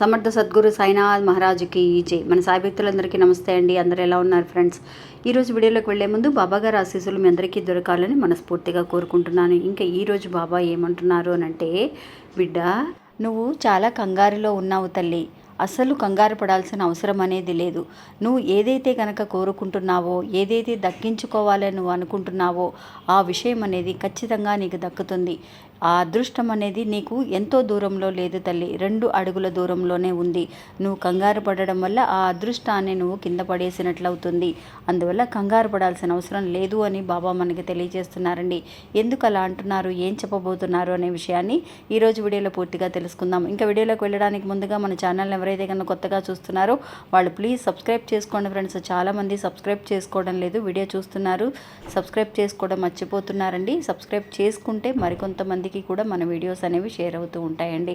సమర్థ సద్గురు సాయినాథ్ మహారాజుకి ఈజే మన సాయి భక్తులందరికీ నమస్తే అండి. అందరూ ఎలా ఉన్నారు ఫ్రెండ్స్? ఈరోజు వీడియోలోకి వెళ్ళే ముందు బాబా గారు ఆశీస్సులు మీ అందరికీ దొరకాలని మనస్ఫూర్తిగా కోరుకుంటున్నాను. ఇంకా ఈరోజు బాబా ఏమంటున్నారు అని అంటే బిడ్డ నువ్వు చాలా కంగారులో ఉన్నావు తల్లి. అస్సలు కంగారు పడాల్సిన అవసరం అనేది లేదు. నువ్వు ఏదైతే కనుక కోరుకుంటున్నావో ఏదైతే దక్కించుకోవాలని నువ్వు అనుకుంటున్నావో ఆ విషయం అనేది ఖచ్చితంగా నీకు దక్కుతుంది. ఆ అదృష్టం అనేది నీకు ఎంతో దూరంలో లేదు తల్లి. రెండు అడుగుల దూరంలోనే ఉంది. నువ్వు కంగారు పడడం వల్ల ఆ అదృష్టాన్ని నువ్వు కింద పడేసినట్లవుతుంది. అందువల్ల కంగారు పడాల్సిన అవసరం లేదు అని బాబా మనకి తెలియజేస్తున్నారండి. ఎందుకు అలా అంటున్నారు? ఏం చెప్పబోతున్నారు అనే విషయాన్ని ఈరోజు వీడియోలో పూర్తిగా తెలుసుకుందాం. ఇంకా వీడియోలోకి వెళ్ళడానికి ముందుగా మన ఛానల్ ఎవరైతే కన్నా కొత్తగా చూస్తున్నారో వాళ్ళు ప్లీజ్ సబ్స్క్రైబ్ చేసుకోండి ఫ్రెండ్స్. చాలామంది సబ్స్క్రైబ్ చేసుకోవడం లేదు వీడియో చూస్తున్నారు. సబ్స్క్రైబ్ చేసుకోవడం మర్చిపోతున్నారండి. సబ్స్క్రైబ్ చేసుకుంటే మందికి కూడా మన వీడియోస్ అనేవి షేర్ అవుతూ ఉంటాయండి.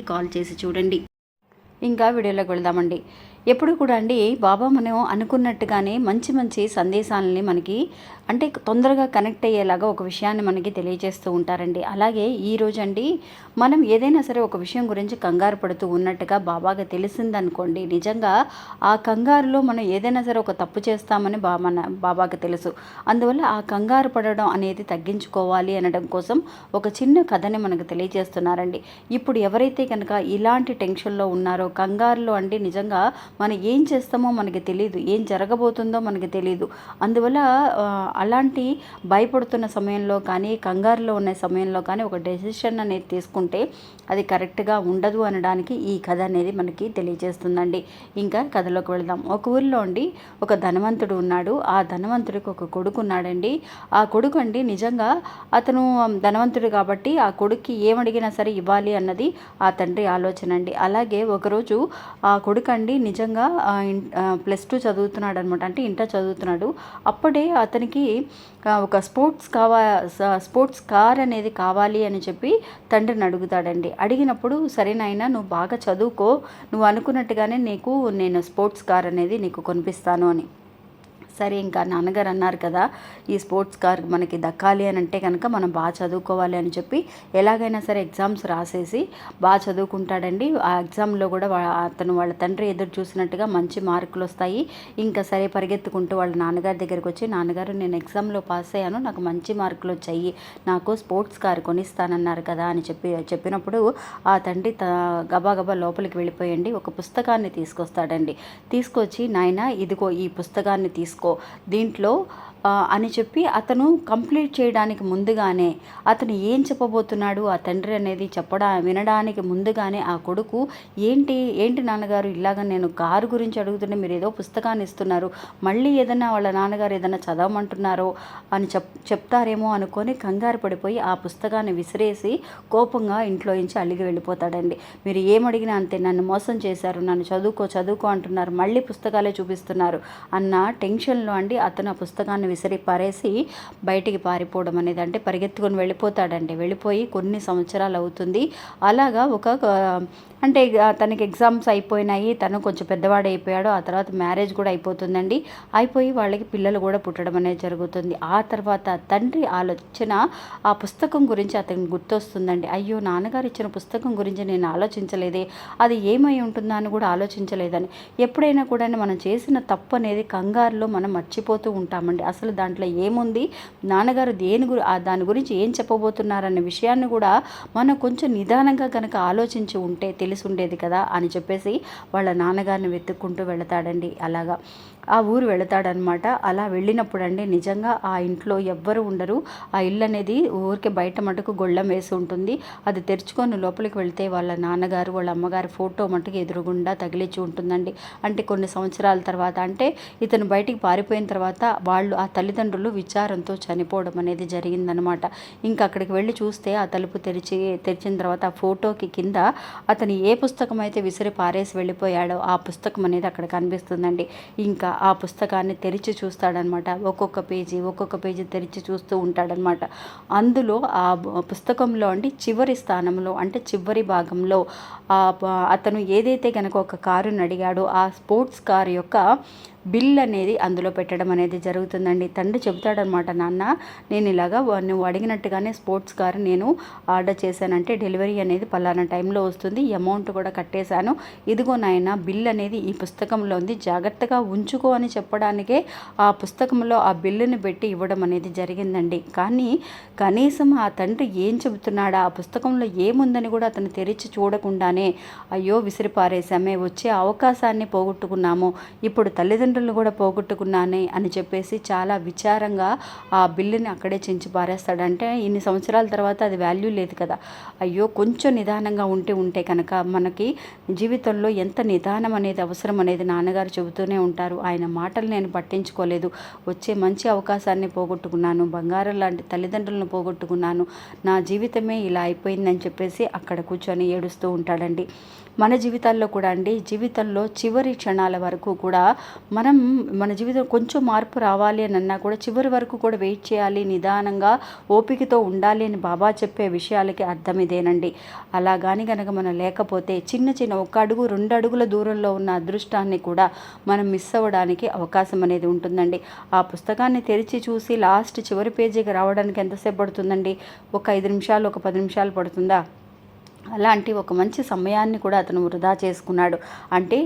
కాల్ చేసి చూడండి. ఇంకా వీడియోలోకి వెళ్దామండి. ఎప్పుడు కూడా అండి బాబా మనం అనుకున్నట్టుగానే మంచి మంచి సందేశాలని మనకి అంటే తొందరగా కనెక్ట్ అయ్యేలాగా ఒక విషయాన్ని మనకి తెలియజేస్తూ ఉంటారండి. అలాగే ఈ మనం ఏదైనా సరే ఒక విషయం గురించి కంగారు పడుతూ ఉన్నట్టుగా బాబాగా తెలిసిందనుకోండి నిజంగా ఆ కంగారులో మనం ఏదైనా సరే ఒక తప్పు చేస్తామని బా మన బాబాకి తెలుసు. అందువల్ల ఆ కంగారు పడడం అనేది తగ్గించుకోవాలి అనడం కోసం ఒక చిన్న కథని మనకు తెలియజేస్తున్నారండి. ఇప్పుడు ఎవరైతే కనుక ఇలాంటి టెన్షన్లో ఉన్నారో కంగారులో అండి నిజంగా మనం ఏం చేస్తామో మనకి తెలియదు ఏం జరగబోతుందో మనకి తెలియదు అందువల్ల అలాంటి భయపడుతున్న సమయంలో కానీ కంగారులో ఉన్న సమయంలో కానీ ఒక డెసిషన్ అనేది తీసుకుంటే అది కరెక్ట్గా ఉండదు అనడానికి ఈ కథ అనేది మనకి తెలియజేస్తుందండి. ఇంకా కథలోకి వెళదాం. ఒక ఊరిలో అండి ఒక ధనవంతుడు ఉన్నాడు. ఆ ధనవంతుడికి ఒక కొడుకు ఉన్నాడండి. ఆ కొడుకు అండి నిజంగా అతను ధనవంతుడు కాబట్టి ఆ కొడుక్కి ఏమడిగినా సరే ఇవ్వాలి అన్నది ఆ తండ్రి ఆలోచన అండి. అలాగే ఒకరోజు ఆ కొడుకు అండి నిజంగా ఇన్- ప్లస్ టూ చదువుతున్నాడు అనమాట అంటే ఇంటర్ చదువుతున్నాడు. అప్పుడే అతనికి ఒక స్పోర్ట్స్ కావా స్పోర్ట్స్ కార్ అనేది కావాలి అని చెప్పి తండ్రిని అడుగుతాడండి. అడిగినప్పుడు సరే నాయన నువ్వు బాగా చదువుకో. నువ్వు అనుకున్నట్టుగానే నీకు నేను స్పోర్ట్స్ కార్ అనేది నీకు కొనిపిస్తాను అని. సరే ఇంకా నాన్నగారు అన్నారు కదా ఈ స్పోర్ట్స్ కార్ మనకి దక్కాలి అని అంటే కనుక మనం బాగా చదువుకోవాలి అని చెప్పి ఎలాగైనా సరే ఎగ్జామ్స్ రాసేసి బాగా చదువుకుంటాడండి. ఆ ఎగ్జామ్లో కూడా అతను వాళ్ళ తండ్రి ఎదురు చూసినట్టుగా మంచి మార్కులు వస్తాయి. ఇంకా సరే పరిగెత్తుకుంటూ వాళ్ళ నాన్నగారి దగ్గరికి వచ్చి నాన్నగారు నేను ఎగ్జామ్లో పాస్ అయ్యాను నాకు మంచి మార్కులు వచ్చాయి నాకు స్పోర్ట్స్ కార్ కొనిస్తానన్నారు కదా అని చెప్పి చెప్పినప్పుడు ఆ తండ్రి త గబా గబా లోపలికి వెళ్ళిపోయండి. ఒక పుస్తకాన్ని తీసుకొస్తాడండి. తీసుకొచ్చి నాయన ఇదిగో ఈ పుస్తకాన్ని తీసుకో దీంట్లో అని చెప్పి అతను కంప్లీట్ చేయడానికి ముందుగానే అతను ఏం చెప్పబోతున్నాడు ఆ తండ్రి అనేది చెప్పడా వినడానికి ముందుగానే ఆ కొడుకు ఏంటి ఏంటి నాన్నగారు ఇలాగ నేను కారు గురించి అడుగుతుంటే మీరు ఏదో పుస్తకాన్ని ఇస్తున్నారు మళ్ళీ ఏదైనా వాళ్ళ నాన్నగారు ఏదైనా చదవమంటున్నారో అని చెప్ చెప్తారేమో అనుకొని కంగారు పడిపోయి ఆ పుస్తకాన్ని విసిరేసి కోపంగా ఇంట్లో నుంచి అలిగి వెళ్ళిపోతాడండి. మీరు ఏమడిగినా అంతే నన్ను మోసం చేశారు నన్ను చదువుకో చదువుకో అంటున్నారు మళ్ళీ పుస్తకాలే చూపిస్తున్నారు అన్న టెన్షన్లో అండి అతను ఆ పుస్తకాన్ని విసిరి పారేసి బయటికి పారిపోవడం అనేది అంటే పరిగెత్తుకొని వెళ్ళిపోతాడండి. వెళ్ళిపోయి కొన్ని సంవత్సరాలు అవుతుంది. అలాగా ఒక అంటే తనకి ఎగ్జామ్స్ అయిపోయినాయి. తను కొంచెం పెద్దవాడు అయిపోయాడు. ఆ తర్వాత మ్యారేజ్ కూడా అయిపోతుందండి. అయిపోయి వాళ్ళకి పిల్లలు కూడా పుట్టడం అనేది జరుగుతుంది. ఆ తర్వాత తండ్రి ఆలోచన ఆ పుస్తకం గురించి అతనికి గుర్తొస్తుందండి. అయ్యో నాన్నగారు ఇచ్చిన పుస్తకం గురించి నేను ఆలోచించలేదే. అది ఏమై ఉంటుందా అని కూడా ఆలోచించలేదని. ఎప్పుడైనా కూడా మనం చేసిన తప్పు అనేది కంగారులో మనం మర్చిపోతూ ఉంటామండి. అసలు అసలు దాంట్లో ఏముంది? నాన్నగారు దేని గురి దాని గురించి ఏం చెప్పబోతున్నారన్న విషయాన్ని కూడా మనం కొంచెం నిదానంగా కనుక ఆలోచించి ఉంటే తెలిసి ఉండేది కదా అని చెప్పేసి వాళ్ళ నాన్నగారిని వెతుక్కుంటూ వెళతాడండి అలాగా. ఆ ఊరు వెళతాడనమాట. అలా వెళ్ళినప్పుడు అండి నిజంగా ఆ ఇంట్లో ఎవ్వరు ఉండరు. ఆ ఇల్లు అనేది ఊరికే బయట మటుకు గొళ్ళం వేసి ఉంటుంది. అది తెరుచుకొని లోపలికి వెళ్తే వాళ్ళ నాన్నగారు వాళ్ళ అమ్మగారు ఫోటో మటుకు ఎదురుగుండా తగిలిచి ఉంటుందండి. అంటే కొన్ని సంవత్సరాల తర్వాత అంటే ఇతను బయటికి పారిపోయిన తర్వాత వాళ్ళు ఆ తల్లిదండ్రులు విచారంతో చనిపోవడం అనేది జరిగిందనమాట. ఇంకా అక్కడికి వెళ్ళి చూస్తే ఆ తలుపు తెరిచి తెరిచిన తర్వాత ఆ ఫోటోకి కింద అతను ఏ పుస్తకం అయితే విసిరి పారేసి వెళ్ళిపోయాడో ఆ పుస్తకం అనేది అక్కడ కనిపిస్తుందండి. ఇంకా ఆ పుస్తకాన్ని తెరిచి చూస్తాడనమాట. ఒక్కొక్క పేజీ ఒక్కొక్క పేజీ తెరిచి చూస్తూ ఉంటాడనమాట. అందులో ఆ పుస్తకంలో అండి చివరి స్థానంలో అంటే చివరి భాగంలో అతను ఏదైతే కనుక ఒక కారుని అడిగాడో ఆ స్పోర్ట్స్ కార్ యొక్క బిల్ అనేది అందులో పెట్టడం అనేది జరుగుతుందండి. తండ్రి చెబుతాడనమాట నాన్న నేను ఇలాగా నువ్వు అడిగినట్టుగానే స్పోర్ట్స్ కార్ నేను ఆర్డర్ చేశానంటే డెలివరీ అనేది పలానా టైంలో వస్తుంది. అమౌంట్ కూడా కట్టేశాను. ఇదిగో నాయన బిల్ అనేది ఈ పుస్తకంలో ఉంది. జాగ్రత్తగా ఉంచుకో అని చెప్పడానికే ఆ పుస్తకంలో ఆ బిల్లుని పెట్టి ఇవ్వడం అనేది జరిగిందండి. కానీ కనీసం ఆ తండ్రి ఏం చెబుతున్నాడా? ఆ పుస్తకంలో ఏముందని కూడా అతను తెరిచి చూడకుండానే అయ్యో విసిరిపారేశామే వచ్చే అవకాశాన్ని పోగొట్టుకున్నాము. ఇప్పుడు తల్లిదండ్రులు తల్లిదండ్రులను కూడా పోగొట్టుకున్నానే అని చెప్పేసి చాలా విచారంగా ఆ బిల్లుని అక్కడే చించి పారేస్తాడంటే ఇన్ని సంవత్సరాల తర్వాత అది వాల్యూ లేదు కదా. అయ్యో కొంచెం నిదానంగా ఉంటే ఉంటే కనుక మనకి జీవితంలో ఎంత నిదానం అనేది అవసరం అనేది నాన్నగారు చెబుతూనే ఉంటారు. ఆయన మాటలు నేను పట్టించుకోలేదు. వచ్చే మంచి అవకాశాన్ని పోగొట్టుకున్నాను. బంగారం లాంటి తల్లిదండ్రులను పోగొట్టుకున్నాను. నా జీవితమే ఇలా అయిపోయిందని చెప్పేసి అక్కడ కూర్చొని ఏడుస్తూ ఉంటాడండి. మన జీవితాల్లో కూడా అండి జీవితంలో చివరి క్షణాల వరకు కూడా మన మనం మన జీవితం కొంచెం మార్పు రావాలి అని అన్నా కూడా చివరి వరకు కూడా వెయిట్ చేయాలి నిదానంగా ఓపికతో ఉండాలి అని బాబా చెప్పే విషయాలకి అర్థం ఇదేనండి. అలా కానీ కనుక మనం లేకపోతే చిన్న చిన్న ఒక అడుగు రెండు అడుగుల దూరంలో ఉన్న అదృష్టాన్ని కూడా మనం మిస్ అవ్వడానికి అవకాశం అనేది ఉంటుందండి. ఆ పుస్తకాన్ని తెరిచి చూసి లాస్ట్ చివరి పేజీకి రావడానికి ఎంతసేపు పడుతుందండి? ఒక ఐదు నిమిషాలు ఒక పది నిమిషాలు పడుతుందా? అలాంటి ఒక మంచి సమయాన్ని కూడా అతను వృధా చేసుకున్నాడు. అంటే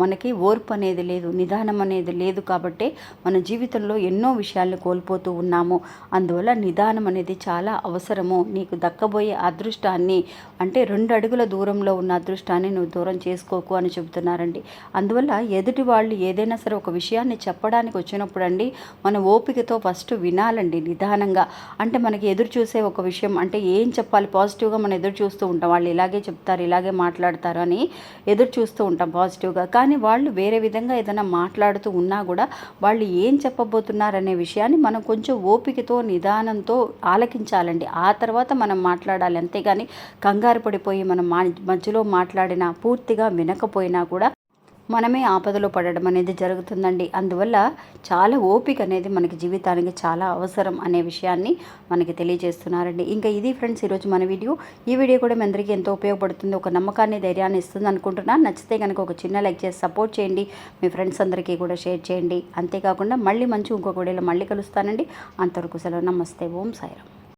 మనకి ఓర్పు అనేది లేదు నిదానం అనేది లేదు కాబట్టి మన జీవితంలో ఎన్నో విషయాల్ని కోల్పోతూ ఉన్నాము. అందువల్ల నిదానం అనేది చాలా అవసరము. నీకు దక్కబోయే అదృష్టాన్ని అంటే రెండు అడుగుల దూరంలో ఉన్న అదృష్టాన్ని నువ్వు దూరం చేసుకోకు అని చెబుతున్నారండి. అందువల్ల ఎదుటి వాళ్ళు ఏదైనా సరే ఒక విషయాన్ని చెప్పడానికి వచ్చినప్పుడు అండి మన ఓపికతో ఫస్ట్ వినాలండి నిదానంగా. అంటే మనకి ఎదురు చూసే ఒక విషయం అంటే ఏం చెప్పాలి పాజిటివ్గా మనం ఎదురు చూస్తూ ఉంటాం. వాళ్ళు ఇలాగే చెప్తారు ఇలాగే మాట్లాడతారు అని ఎదురు చూస్తూ ఉంటాం పాజిటివ్గా. కానీ వాళ్ళు వేరే విధంగా ఏదైనా మాట్లాడుతూ ఉన్నా కూడా వాళ్ళు ఏం చెప్పబోతున్నారనే విషయాన్ని మనం కొంచెం ఓపికతో నిదానంతో ఆలకించాలండి. ఆ తర్వాత మనం మాట్లాడాలి. అంతేగాని కంగారు పడిపోయి మనం మధ్యలో మాట్లాడినా పూర్తిగా వినకపోయినా కూడా మనమే ఆపదలో పడడం అనేది జరుగుతుందండి. అందువల్ల చాలా ఓపిక అనేది మనకి జీవితానికి చాలా అవసరం అనే విషయాన్ని మనకి తెలియజేస్తున్నారండి. ఇంకా ఇది ఫ్రెండ్స్ ఈరోజు మన వీడియో. ఈ వీడియో కూడా మీ అందరికీ ఎంతో ఉపయోగపడుతుంది. ఒక నమ్మకాన్ని ధైర్యాన్ని ఇస్తుంది అనుకుంటున్నాను నచ్చితే కనుక ఒక చిన్న లైక్ చేసి సపోర్ట్ చేయండి. మీ ఫ్రెండ్స్ అందరికీ కూడా షేర్ చేయండి. అంతేకాకుండా మళ్ళీ మంచి ఇంకొక వీడియోలో మళ్ళీ కలుస్తానండి. అంతవరకు సెలవు. నమస్తే. ఓం సాయిరామ్.